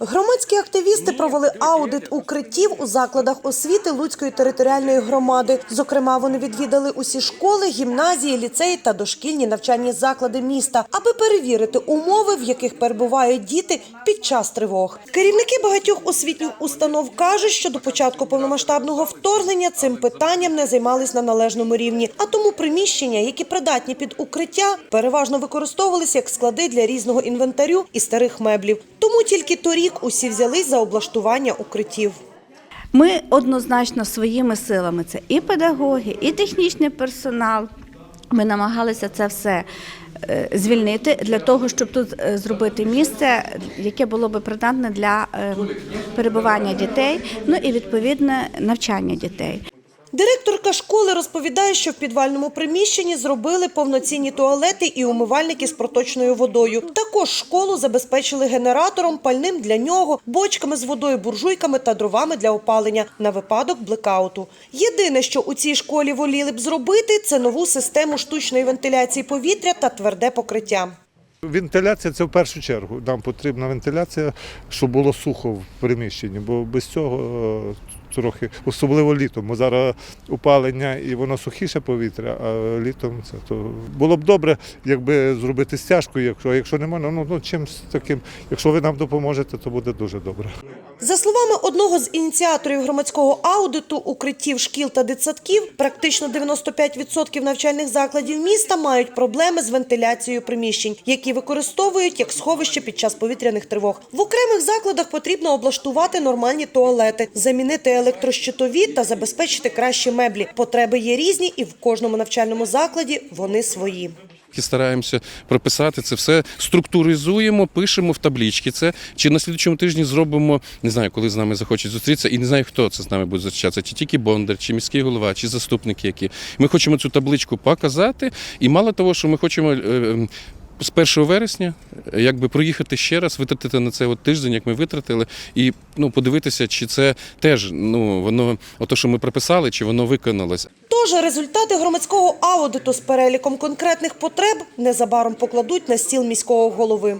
Громадські активісти провели аудит укриттів у закладах освіти Луцької територіальної громади. Зокрема, вони відвідали усі школи, гімназії, ліцеї та дошкільні навчальні заклади міста, аби перевірити умови, в яких перебувають діти під час тривог. Керівники багатьох освітніх установ кажуть, що до початку повномасштабного вторгнення цим питанням не займались на належному рівні. А тому приміщення, які придатні під укриття, переважно використовувалися як склади для різного інвентарю і старих меблів. Тому тільки торік усі взялись за облаштування укриттів. Ми однозначно своїми силами це і педагоги, і технічний персонал. Ми намагалися це все е, звільнити для того, щоб тут е, зробити місце, яке було би придатне для е, перебування дітей, ну і відповідне навчання дітей. Директорка школи розповідає, що в підвальному приміщенні зробили повноцінні туалети і умивальники з проточною водою. Також школу забезпечили генератором, пальним для нього, бочками з водою, буржуйками та дровами для опалення на випадок блекауту. Єдине, що у цій школі воліли б зробити, це нову систему штучної вентиляції повітря та тверде покриття. Вентиляція це в першу чергу. Нам потрібна вентиляція, щоб було сухо в приміщенні, бо без цього е, трохи, особливо літом. Бо зараз опалення і воно сухіше повітря, а літом це то було б добре, якби зробити стяжку, якщо, якщо не можна, ну, ну чимось таким. Якщо ви нам допоможете, то буде дуже добре. За словами одного з ініціаторів громадського аудиту укриттів шкіл та дитсадків, практично 95% навчальних закладів міста мають проблеми з вентиляцією приміщень, які використовують як сховище під час повітряних тривог. В окремих закладах потрібно облаштувати нормальні туалети, замінити електрощитові та забезпечити кращі меблі. Потреби є різні, і в кожному навчальному закладі вони свої. І стараємося прописати це все, структуризуємо, пишемо в таблички це. Чи на слідчому тижні зробимо, не знаю, коли з нами захочуть зустрітися, і не знаю, хто це з нами буде зустрічатися, чи тільки Бондар, чи міський голова, чи заступники, які. Ми хочемо цю табличку показати, і мало того, що ми хочемо. З 1 вересня е, якби проїхати ще раз, витратити на це от тиждень, як ми витратили, і ну подивитися, чи це теж ну воно, ото що ми прописали, чи воно виконалось. Тож результати громадського аудиту з переліком конкретних потреб незабаром покладуть на стіл міського голови.